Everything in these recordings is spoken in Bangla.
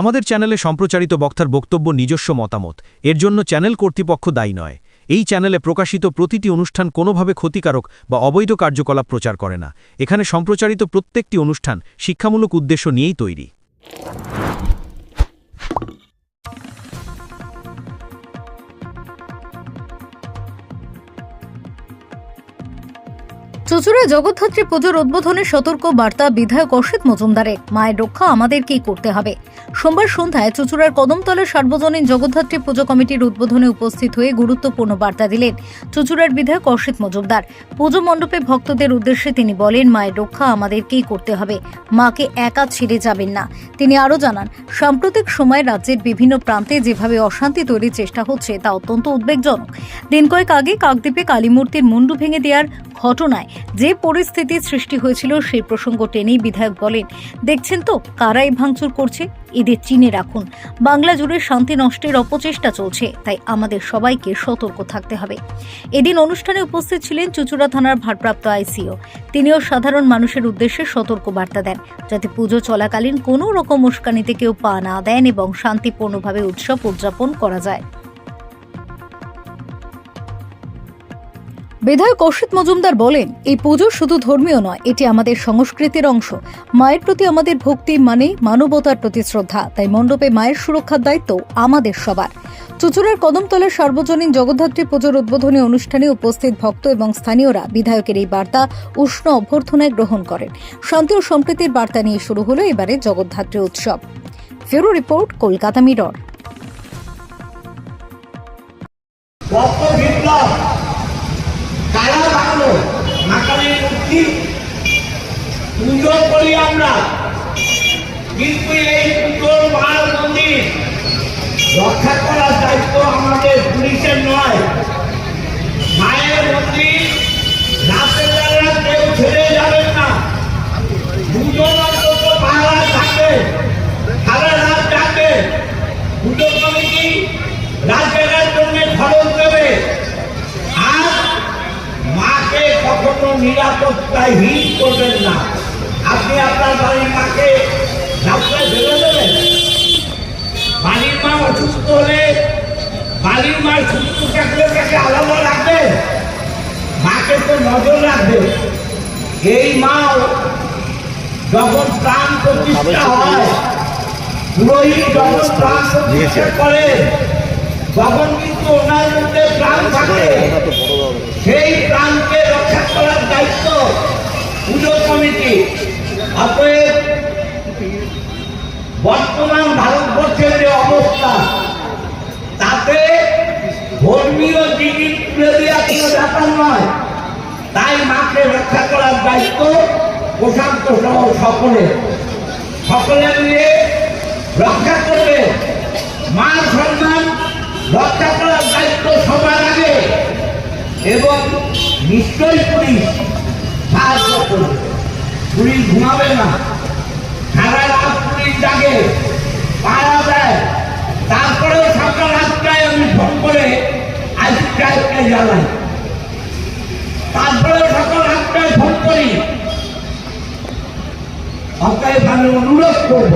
আমাদের চ্যানেলে সম্প্রচারিত বক্তার বক্তব্য নিজস্ব মতামত। এর জন্য চ্যানেল কর্তৃপক্ষ দায়ী নয়। এই চ্যানেলে প্রকাশিত প্রতিটি অনুষ্ঠান কোনোভাবে ক্ষতিকারক বা অবৈধ কার্যকলাপ প্রচার করে না। এখানে সম্প্রচারিত প্রত্যেকটি অনুষ্ঠান শিক্ষামূলক উদ্দেশ্য নিয়েই তৈরি। চুচুড়া জগদ্ধাত্রী পুজোর উদ্বোধনে সতর্ক বার্তা বিধায়ক অসিত মজুমদারের। মায়ের রক্ষা আমাদেরকেই করতে হবে। সোমবার সন্ধ্যায় চুচুড়ার কদমতলার সার্বজনীন জগদ্ধাত্রী পুজো কমিটির উদ্বোধনে উপস্থিত হয়ে গুরুত্বপূর্ণ বার্তা দিলেন চুচুড়ার বিধায়ক অসিত মজুমদার। পুজো মণ্ডপে ভক্তদের উদ্দেশ্যে তিনি বলেন, মায়ের রক্ষা আমাদেরকেই করতে হবে। মাকে একা ছেড়ে যাবেন না। তিনি আরও জানান, সাম্প্রতিক সময়ে রাজ্যের বিভিন্ন প্রান্তে যেভাবে অশান্তি তৈরির চেষ্টা হচ্ছে, তা অত্যন্ত উদ্বেগজনক। দিন কয়েক আগে কাকদ্বীপে কালীমূর্তির মুন্ডু ভেঙে দেওয়ার ঘটনায় যে পরিস্থিতির সৃষ্টি হয়েছিল, সেই প্রসঙ্গ টেনেই বিধায়ক বলেন, দেখছেন তো কারাই ভাঙচুর করছে? এদের চিনে রাখুন। বাংলা জুড়ে শান্তি নষ্টের অপচেষ্টা চলছে, তাই আমাদের সবাইকে সতর্ক থাকতে হবে। এদিন অনুষ্ঠানে উপস্থিত ছিলেন চুচুড়া থানার ভারপ্রাপ্ত আইসিও। তিনিও সাধারণ মানুষের উদ্দেশ্যে সতর্ক বার্তা দেন, যাতে পুজো চলাকালীন কোনো রকম উস্কানিতে কেউ পা না দেন এবং শান্তিপূর্ণভাবে উৎসব উদযাপন করা যায়। বিধায়ক অসিত মজুমদার বলেন, এই পুজো শুধু ধর্মীয় নয়, এটি আমাদের সংস্কৃতির অংশ। মায়ের প্রতি আমাদের ভক্তি মানে মানবতার প্রতি শ্রদ্ধা, তাই মণ্ডপে মায়ের সুরক্ষার দায়িত্ব আমাদের সবার। চুচুড়ার কদমতলের সার্বজনীন জগদ্ধাত্রী পুজোর উদ্বোধনী অনুষ্ঠানে উপস্থিত ভক্ত এবং স্থানীয়রা বিধায়কের এই বার্তা উষ্ণ অভ্যর্থনায় গ্রহণ করেন। শান্তি ও সম্প্রীতির বার্তা নিয়ে শুরু হলো এবারে জগদ্ধাত্রী উৎসব। ফেরো রিপোর্ট, কলকাতা মিরর। কারা ভাঙলো মাকালের মূর্তি পুজো করি আমরা। কিন্তু এই পুজোর মার মন্দির। রক্ষা করার দায়িত্ব আমাদের পুলিশের নয়। মায়ের মন্দির। রাতের কেউ ছেড়ে যাবেন না। দুজন অন্তত পাহারা থাকে সারা রাত থাকে পুজো কমিটি রাত জায়গার জন্য খরচ দেবে আর মাকে কখনো নিরাপত্তাহীন করবেন না। আপনি আপনার বাড়ির মাকে রাস্তায় ফেলে দেবেন। বাড়ির মা অসুস্থ হলে বাড়ির মা সুস্থ থাকলে তাকে আলাদা রাখবে মাকে তো নজর রাখবে এই মা যখন প্রাণ প্রতিষ্ঠা হয় পুরোহিত যখন প্রাণ প্রতিষ্ঠা করে তখন কিন্তু ওনার মধ্যে প্রাণ থাকে। সেই দায়িত্ব পুজো কমিটি, অতএব বর্তমান ভারতবর্ষের যে অবস্থা, তাতে ধর্মীয় জিনিস তুলে দেওয়া কোনো ব্যাপার নয়। তাই মাকে রক্ষা করার দায়িত্ব প্রশান্ত সহ সকলের। সকলে মিলে রক্ষা করবে। মান সম্মান রক্ষা করার দায়িত্ব সবার আগে। এবং নিশ্চয়ই পুলিশ সাহায্য করবে। পুলিশ ঘুমাবে না। সারা রাত পুলিশ জাগে পাড়া দেয়। তারপরেও সকাল আটটায় আমি ফোন করে আইসক্রাইবকে জ্বালাই। তারপরেও সকাল আটটায় ফোন করি, অতএব আমি অনুরোধ করব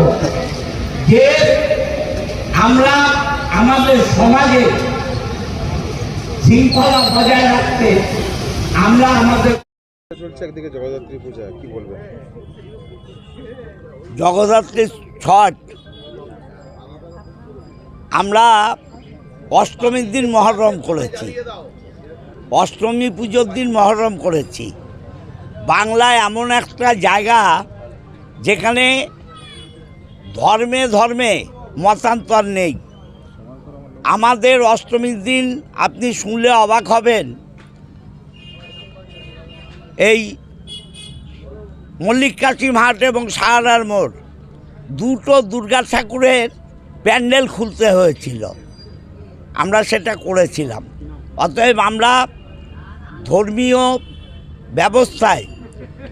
যে আমরা আমাদের সমাজে শৃঙ্খলা বজায় রাখতে আমরা আমাদের জগদ্ধাত্রী জগদ্ধাত্রী ছট। আমরা অষ্টমীর দিন মহরম করেছি। অষ্টমী পুজোর দিন মহরম করেছি। বাংলায় এমন একটা জায়গা যেখানে ধর্মে ধর্মে মতান্তর নেই। আমাদের অষ্টমীর দিন আপনি শুনলে অবাক হবেন। এই মল্লিক কাশিম হাট এবং সাহারার মোড়, দুটো দুর্গা ঠাকুরের প্যান্ডেল খুলতে হয়েছিল। আমরা সেটা করেছিলাম। অতএব আমরা ধর্মীয় ব্যবস্থায়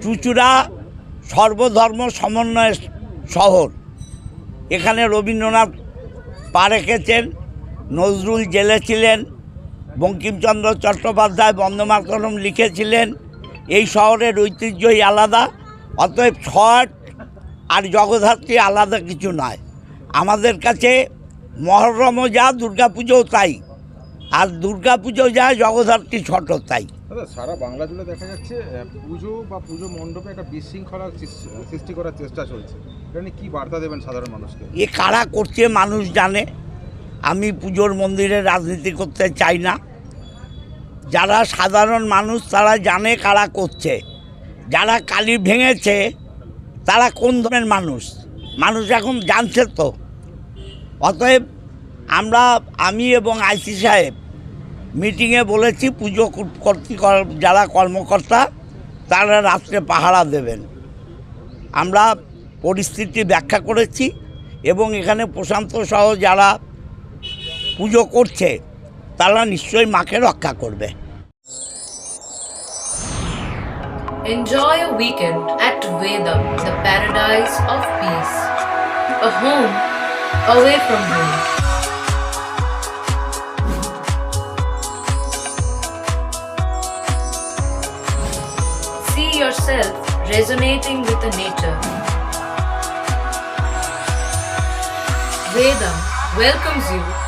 চুচুড়া সর্বধর্ম সমন্বয় শহর, এখানে রবীন্দ্রনাথ পা রেখেছেন, নজরুল জেলে ছিলেন, বঙ্কিমচন্দ্র চট্টোপাধ্যায় বন্দেমাতরম লিখেছিলেন এই শহরের ঐতিহ্যই আলাদা অতএব ছট আর জগদ্ধাত্রী আলাদা কিছু নয়। আমাদের কাছে মহরমও যা দুর্গাপুজোও তাই। আর দুর্গাপুজো যা জগদ্ধাত্রী ছট তাই। সারা বাংলা জুড়ে দেখা যাচ্ছে পুজো বা পুজো মণ্ডপে একটা বিশৃঙ্খলা সৃষ্টি- সৃষ্টি করার চেষ্টা চলছে। এটা কি বার্তা দেবেন সাধারণ মানুষকে? এ কারা করছে মানুষ জানে। আমি পুজোর মন্দিরে রাজনীতি করতে চাই না। যারা সাধারণ মানুষ, তারা জানে কারা করছে। যারা কালি ভেঙেছে, তারা কোন ধরনের মানুষ? মানুষ এখন জানছে তো। অতএব আমরা, আমি এবং আইসি সাহেব মিটিংয়ে বলেছি, পুজো কর্তৃ যারা কর্মকর্তা, তারা রাত্রে পাহারা দেবেন। আমরা পরিস্থিতি ব্যাখ্যা করেছি এবং এখানে প্রশান্ত সহ যারা পুজো করছে তারা নিশ্চয়ই মাকে রক্ষা করবে Enjoy a weekend at Vedam, the paradise of peace. A home away from home. See yourself resonating with the nature. Vedam welcomes you